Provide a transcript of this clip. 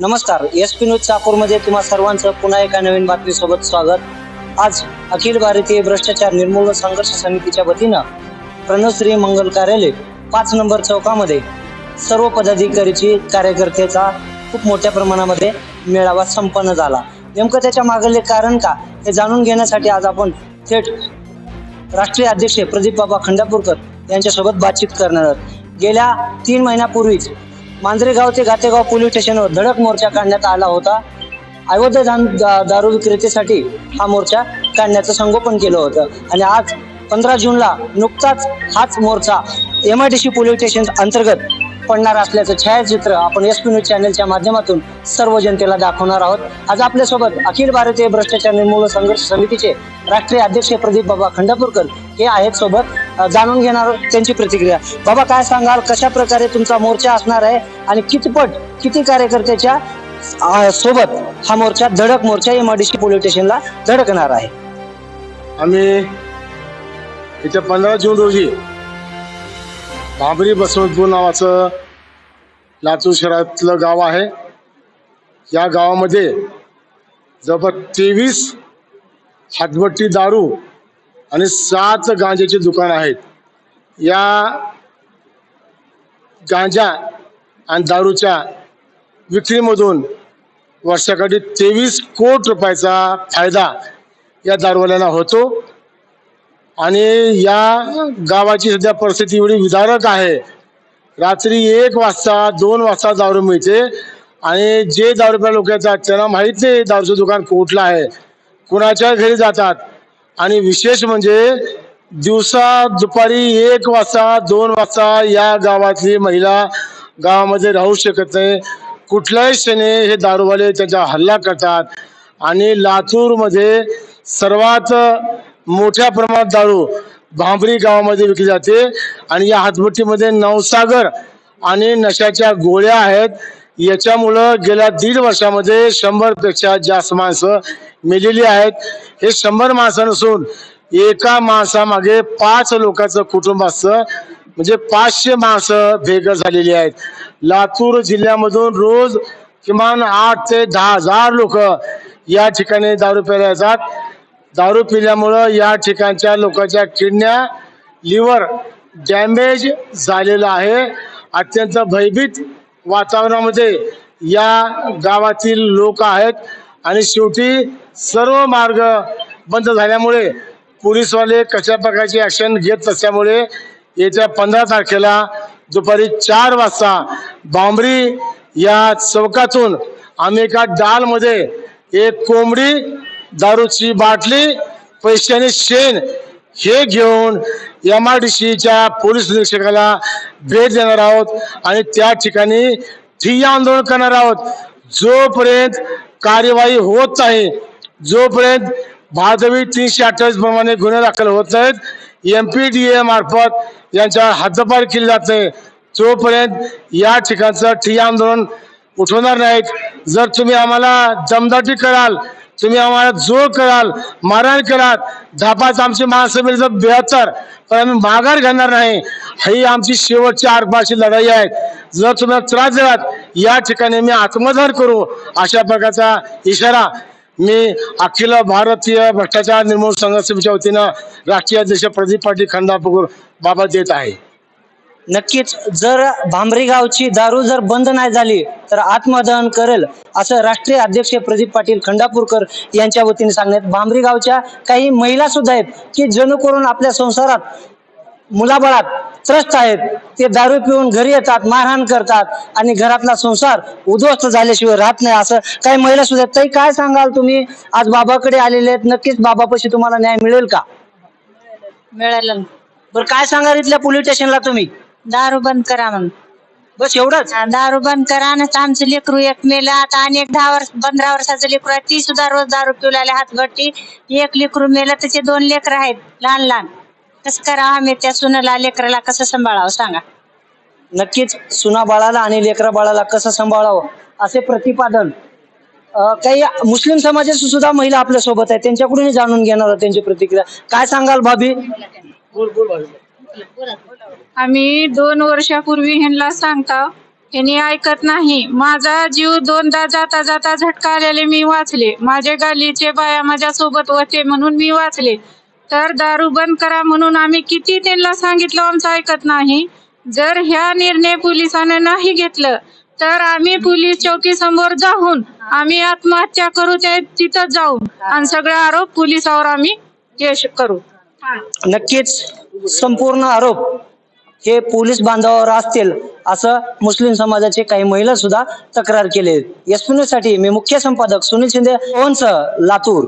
नमस्कार. S P news चाकूरमध्ये तुम्हा सर्वांचं पुन्हा एका नवीन बातमीसोबत स्वागत. आज अखिल भारतीय भ्रष्टाचार निर्मूलन संघर्ष समितीच्या वतीनं प्रणवश्री मंगल कार्यालय पाच नंबर चौकामध्ये सर्व पदाधिकारीची कार्यकर्त्याचा खूप मोठ्या प्रमाणामध्ये मेळावा संपन्न झाला. नेमकं त्याच्या मागले कारण का हे जाणून घेण्यासाठी आज आपण थेट राष्ट्रीय अध्यक्ष प्रदीप बाबा खंडापूरकर यांच्यासोबत बातचीत करणार आहोत. गेल्या तीन महिन्यापूर्वीच मांजरेगाव ते गातेगाव पोलीस स्टेशनवर धडक मोर्चा काढण्यात आला होता. अवैध दान- दारू विक्रेतेसाठी हा मोर्चा काढण्याचं संगोपन केलं होतं. आणि आज पंधरा जूनला नुकताच हाच मोर्चा M I D C police station अंतर्गत पडणार असल्याचं छायाचित्र आपण एस पी न्यूज चॅनलच्या माध्यमातून सर्व जनतेला दाखवणार आहोत. आज आपल्यासोबत अखिल भारतीय भ्रष्टाचार निर्मूलन संघर्ष समितीचे राष्ट्रीय अध्यक्ष प्रदीप बाबा खंडापूरकर हे आहेत सोबत. जाणून घेणार त्यांची प्रतिक्रिया. बाबा काय सांगाल? कशा प्रकारे तुमचा मोर्चा असणार आहे? आणि कितपट किती कार्यकर्त्याच्या सोबत हा मोर्चा धडक मोर्चा एमआरडीसी पोलीस स्टेशनला धडकणार आहे? आम्ही इथे पंधरा जून रोजी भांबरी बसवंतपूर नावाचं लातूर शहरातलं गाव आहे. या गावामध्ये जवळपास तेवीस हातभट्टी दारू आणि सात गांजाची दुकान आहेत. या गांजा आणि दारूच्या विक्रीमधून वर्षाकाठी तेवीस कोट रुपयाचा फायदा या दारूवाल्यांना होतो. आणि या गावाची सध्या परिस्थिती एवढी विदारक आहे. रात्री एक वाजता दोन वाजता दारू मिळते. आणि जे दारू रुपया लोक येतात त्यांना माहीत नाही दारूचं दुकान कुठलं आहे. कुणाच्या घरी जातात? आणि विशेष म्हणजे दिवसा दुपारी एक वाजता दोन वाजता या गावातली महिला गावामध्ये राहू शकत नाही. कुठल्याही क्षणी हे दारूवाले त्यांचा हल्ला करतात. आणि लातूरमध्ये सर्वात मोठ्या प्रमाणात दारू भांबरी गावामध्ये विकली जाते. आणि या हातभट्टीमध्ये नवसागर आणि नशाच्या गोळ्या आहेत. याच्यामुळं गेल्या दीड वर्षामध्ये शंभरपेक्षा जास्त माणसं मेलेली आहेत. हे शंभर माणसं नसून एका माणसामागे पाच लोकांचं कुटुंब असतं. म्हणजे पाचशे माणसं बेघर झालेली आहेत. लातूर जिल्ह्यामधून रोज किमान आठ ते दहा हजार लोक या ठिकाणी दारू प्यायला येतात. दारू पिल्यामुळं या ठिकाणच्या लोकांच्या किडण्या लिव्हर डॅमेज झालेलं आहे. अत्यंत भयभीत वातावरणामध्ये या गावातील लोक आहेत. आणि शेवटी सर्व मार्ग बंद झाल्यामुळे पोलीसवाले कशा प्रकारची ऍक्शन घेत नसल्यामुळे येत्या पंधरा तारखेला दुपारी चार वाजता बांबरी या चौकातून आम्ही एका डालमध्ये एक कोंबडी दारूची बाटली पैसे आणि शेण हे घेऊन एम आय डी सीच्या पोलीस निरीक्षकाला भेट देणार आहोत आणि त्या ठिकाणी ठिय्या आंदोलन करणार आहोत. जोपर्यंत कार्यवाही होत नाही जोपर्यंत भादवी तीनशे अठ्ठावीस प्रमाणे गुन्हे दाखल होत नाहीत एम पी डी ए मार्फत यांच्या हद्दपार केली जाते जोपर्यंत या ठिकाणचं ठिय्या आंदोलन उठवणार नाहीत. जर तुम्ही आम्हाला दमदाटी कराल तुम्ही आम्हाला जोर कराल मारहाण कराल धापाच आमची माणसं जर बेहत्तर. पण आम्ही माघार घेणार नाही. ही आमची शेवटची आरपाची लढाई आहे. जर तुम्हाला त्रास दिलात या ठिकाणी मी आत्मधार करू अशा प्रकारचा इशारा मी अखिल भारतीय भ्रष्टाचार निर्मूलन संघर्ष समितीच्या वतीनं राष्ट्रीय अध्यक्ष प्रदीप पाटील खंडापूर बाबा देत आहे. नक्कीच जर भांबरी गावची दारू जर बंद नाही झाली तर आत्मदहन करेल असं राष्ट्रीय अध्यक्ष प्रदीप पाटील खंडापूरकर यांच्या वतीने सांगण्यात भांबरी गावच्या काही महिला सुद्धा आहेत की जणू करून आपल्या संसारात मुलाबळात त्रस्त आहेत. ते दारू पिऊन घरी येतात मारहाण करतात आणि घरातला संसार उद्ध्वस्त झाल्याशिवाय राहत नाही. असं काही महिला सुद्धा. ताई काय सांगाल तुम्ही? आज बाबाकडे आलेले आहेत. नक्कीच बाबापाशी तुम्हाला न्याय मिळेल का? मिळालं. बरं काय सांगाल इथल्या पोलीस स्टेशनला तुम्ही? दारू बंद करा म्हणून. बस एवढंच? हा, दारू बंद करा ना. आमचं लेकरू एक मेलं आता आणि एक दहा वर्ष पंधरा वर्षाचं लेकरू आहे. ती सुद्धा रोज दारू पिऊ लागले हातभट्टी. एक लेकरू मेलं त्याचे दोन लेकर आहेत लहान लहान कसं करावं आम्ही त्या सुनाला लेकराला कसं सांभाळावं सांगा. नक्कीच सुना बाळाला आणि लेकरा बाळाला कसं सांभाळावं असे प्रतिपादन. अं, काही मुस्लिम समाजाची सुद्धा महिला आपल्यासोबत आहे त्यांच्याकडूनही जाणून घेणार आहोत त्यांची प्रतिक्रिया. काय सांगाल भाभी? आम्ही दोन वर्षापूर्वी ह्यांना सांगतो यांनी ऐकत नाही. माझा जीव दोनदा जाता जाता झटका आलेले मी वाचले. माझे गालीचे बाया माझ्या सोबत होते म्हणून मी वाचले. तर दारू बंद करा म्हणून आम्ही किती त्यांना सांगितलं आमचं ऐकत नाही. जर ह्या निर्णय पोलिसांना नाही घेतलं तर आम्ही पोलीस चौकी समोर जाऊन आम्ही आत्महत्या करू ते तिथं जाऊन आणि सगळे आरोप पोलिसावर आम्ही केस करू. नक्कीच संपूर्ण आरोप हे पोलीस बांधावर असतील असं मुस्लिम समाजाचे काही महिला सुद्धा तक्रार केले. एससाठी मी मुख्य संपादक सुनील शिंदे ओनसह लातूर.